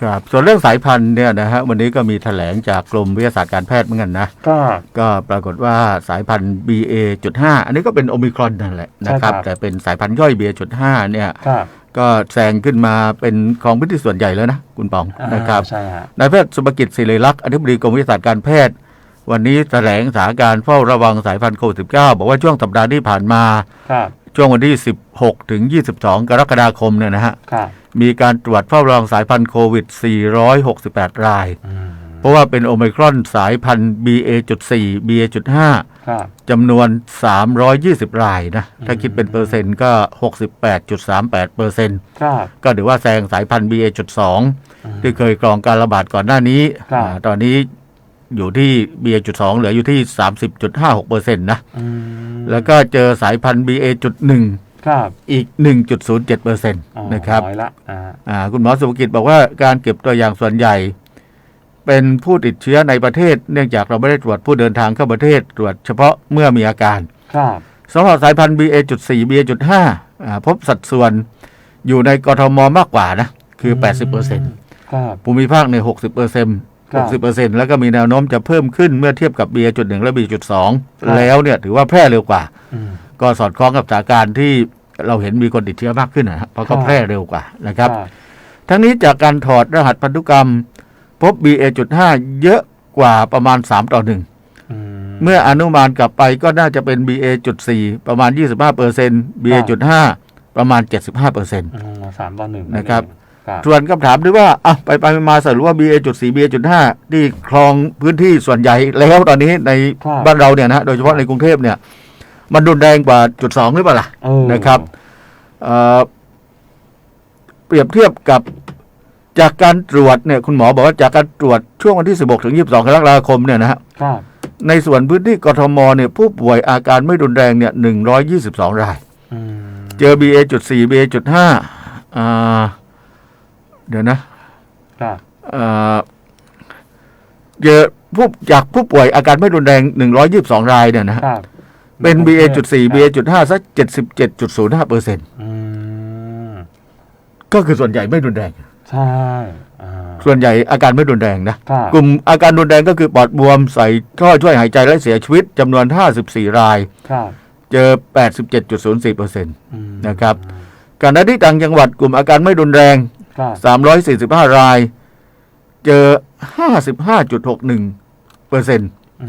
ครับส่วนเรื่องสายพันธุ์เนี่ยนะฮะวันนี้ก็มีแถลงจากกรมวิทยาศาสตร์การแพทย์เหมือนกันนะก็ก็ปรากฏว่าสายพันธุ์ BA.5 อันนี้ก็เป็นโอมิครอนนั่นแหละนะครับใช่ครับแต่เป็นสายพันธุ์ย่อย BA.5 เนี่ยครับก็แซงขึ้นมาเป็นของพื้นที่ส่วนใหญ่แล้วนะ คุณปองอ่านะครับใช่ฮะนายแพทย์สุภกิจศิริลักษณ์อธิบดีกรมวิทยาศาสตร์การแพทย์ วันนี้แถลงสถานการณ์เฝ้าระวังสายพันธุ์โควิด -19 บอกว่าช่วงสัปดาห์ที่ผ่านมาครับ ช่วงวันที่ 16 ถึง 22 กรกฎาคมเนี่ยนะฮะครับมีการตรวจเฝ้าระวังสายพันธุ์โควิด 468 รายอืมเพราะว่าเป็นโอไมครอนสายพันธุ์ BA.4 BA.5 ครับจำนวน 320 รายนะ ถ้าคิดเป็นเปอร์เซ็นต์ก็ 68.38เปอร์เซ็นต์ครับก็ถือว่าแซงสายพันธุ์ BA.2 อืมที่เคยกรองการระบาดก่อนหน้านี้ครับอ่าตอนนี้ อยู่ที่ BA.2 เหลืออยู่ที่30.56เปอร์เซ็นต์นะอืมแล้วก็เจอสายพันธุ์ BA.1 ครับอีก 1.07เปอร์เซ็นต์อ๋อนะครับน้อยละอ่าอ่าคุณหมอสุภกิจบอกว่าการเก็บตัวอย่างส่วนใหญ่ เป็นผู้ติดเชื้อในประเทศ เนื่องจากเราไม่ได้ตรวจผู้เดินทางเข้าประเทศ ตรวจเฉพาะเมื่อมีอาการครับสำหรับสายพันธุ์ BA.4 BA.5 อ่าพบสัดส่วนอยู่ในกทมมากกว่านะ คือ 80เปอร์เซ็นต์ครับภูมิภาคใน 60เปอร์เซ็นต์ครับ60เปอร์เซ็นต์แล้วก็มีแนวโน้มจะเพิ่มขึ้นเมื่อเทียบกับ BA.1 และ BA.2 ครับแล้วเนี่ยถือว่าแพร่เร็วกว่าอืมก็สอดคล้องกับสถานการณ์ที่เราเห็นมีคนติดเชื้อมากขึ้นนะฮะเพราะก็ครับแพร่เร็วกว่านะครับ ทั้งนี้จากการถอดรหัสพันธุกรรม พบ BA.5 เยอะกว่าประมาณ 3 ต่อ1อืมเมื่ออนุมานกลับไปก็น่าจะเป็น BA.4 ประมาณ 25เปอร์เซ็นต์ BA.5 ประมาณ 75เปอร์เซ็นต์อืมสามต่อหนึ่งนะครับครับ ส่วนคำถามที่ว่าอะไปไปมาสรุปว่า BA.4 BA.5 ที่ครองพื้นที่ส่วนใหญ่แล้วตอนนี้ในครับบ้านเราเนี่ยนะโดยเฉพาะในกรุงเทพเนี่ย มันรุนแรงกว่าจุดสองหรือเปล่าล่ะเออนะครับเอ่อเปรียบเทียบกับจากการตรวจเนี่ยคุณหมอบอกว่าจากการตรวจช่วงวันที่ 16 ถึง 22กรกฎาคมเนี่ยนะฮะครับในส่วนพื้นที่กทมเนี่ยผู้ป่วยอาการไม่รุนแรงเนี่ย 122 รายอืมเจอ BA.4 BA.5 อ่า เดี๋ยวนะครับเอ่อเจอผู้จากผู้ป่วยอาการไม่รุนแรง 122 รายเนี่ยนะฮะครับเป็นครับ BA.4 BA.5 สัก77.05เปอร์เซ็นต์อืมก็คือส่วนใหญ่ไม่รุนแรง ใช่อ่าส่วนใหญ่อาการไม่รุนแรงนะ ครับกลุ่มอาการรุนแรงก็คือปอดบวมใส่ท่อช่วยหายใจและเสียชีวิตจำนวน 54 ราย ครับเจอ 87.04เปอร์เซ็นต์ อืมนะครับขณะที่ต่างจังหวัดกลุ่มอาการไม่รุนแรงครับ 345 ราย เจอ 55.61เปอร์เซ็นต์อื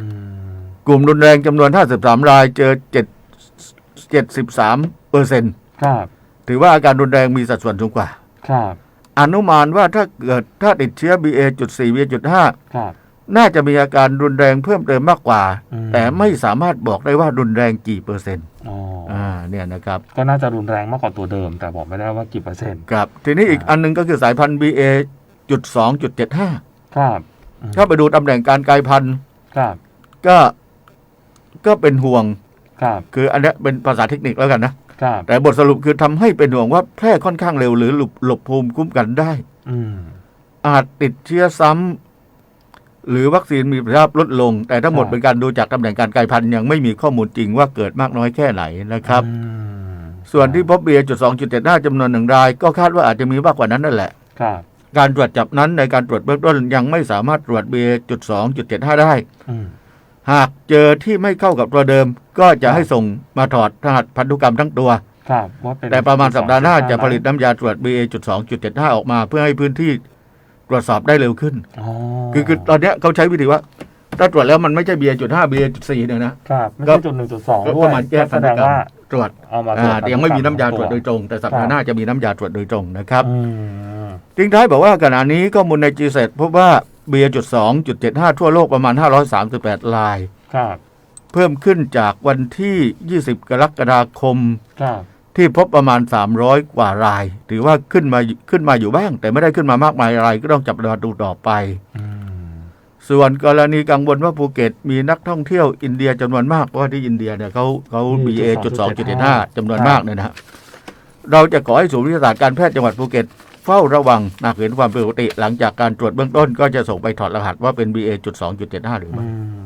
มกลุ่มรุนแรงจำนวน 53 ราย เจอ 7 73เปอร์เซ็นต์ครับถือว่าอาการรุนแรงมีสัดส่วนสูงกว่า ครับอนุมานว่าถ้าเกิดถ้าติดเชื้อ BA.4 BA.5 ครับน่าจะมีอาการรุนแรงเพิ่มเติมมากกว่าอืมแต่ไม่สามารถบอกได้ว่ารุนแรงกี่เปอร์เซ็นต์ อ๋อออ่า เนี่ยนะครับก็น่าจะรุนแรงมากกว่าตัวเดิม แต่บอกไม่ได้ว่ากี่เปอร์เซ็นต์ครับทีนี้อีกอันหนึงก็คือสายพันธุ์ BA.2.75 ครับอืมถ้าไปดูตำแหน่งการกลายพันธุ์ครับก็ก็เป็นห่วงครับคืออันเนี้ยเป็นภาษาเทคนิคแล้วกันนะครับแต่บทสรุปคือทำให้เป็นห่วงว่าแพร่ค่อนข้างเร็วหรือหลบหลบภูมิคุ้มกันได้ อืมอาจติดเชื้อซ้ำ หรือวัคซีนมีประสิทธิภาพลดลง แต่ทั้งหมดครับเป็นการดูจากตำแหน่งการกลายพันธุ์ยังไม่มีข้อมูลจริงว่าเกิดมากน้อยแค่ไหนนะครับอืมส่วนที่พบเบียจุดสองจุดเจ็ดห้าจำนวนหนึ่งราย ก็คาดว่าอาจจะมีมากกว่านั้นนั่นแหละครับการตรวจจับนั้นในการตรวจเบื้องต้นยังไม่สามารถตรวจเบียจุดสองจุดเจ็ดห้าได้อืมหากเจอที่ไม่เข้ากับตัวเดิม ก็จะให้ส่งมาถอดรหัสพันธุกรรมทั้งตัวครับว่าเป็นแต่ประมาณสัปดาห์หน้าจะผลิตน้น้ำยาตรวจ BA.2.75 ออกมา เพื่อให้พื้นที่ต รวจสอบได้เร็วขึ้นอ๋อคือคือตอนเนี้ยเขาใช้วิธีว่า ถ้าตรวจแล้วมันไม่ใช่ BA.5 BA.4 เนี่ยนะครับไม่ก็ใช่จุดหนึ่งจุดสองก็ด้วยประมาณแก้แสพันดธุงกรรมว่าตรวจเอามาตรวอ่าจแต่ยังไม่มีน้ำยาตรวจโดยตรง แต่สัปดาห์หน้าจะมีน้ำยาตรวจโดยตรงนะครับอืมทิ้งท้ายบอกว่าขณะนี้ข้อมูลใน g เ e t พบว่า BA.2.75 ทั่วโลกประมาณ538ราย ครับ เพิ่มขึ้นจากวันที่20กรกฎาคมครับ ที่พบประมาณ 300 กว่าราย ถือว่าขึ้นมาขึ้นมาอยู่บ้าง แต่ไม่ได้ขึ้นมามากมายอะไรก็ต้องจับตาดูต่อไปอืมส่วนกรณีกังวลว่าภูเก็ตมีนักท่องเที่ยวอินเดียจำนวนมากเพราะว่าที่อินเดียเนี่ยเขาเขา BA จุดสองจุดเจ็ดห้าจำนวนมากเนี่ยนะฮะเราจะขอให้ศูนย์วิทยาศาสตร์การแพทย์จังหวัดภูเก็ตเฝ้าระวังหากเห็นความผิดปกติ หลังจากการตรวจเบื้องต้นก็จะส่งไปถอดรหัสว่าเป็น BA จุดสองจุดเจ็ดห้าหรืออืไม่ม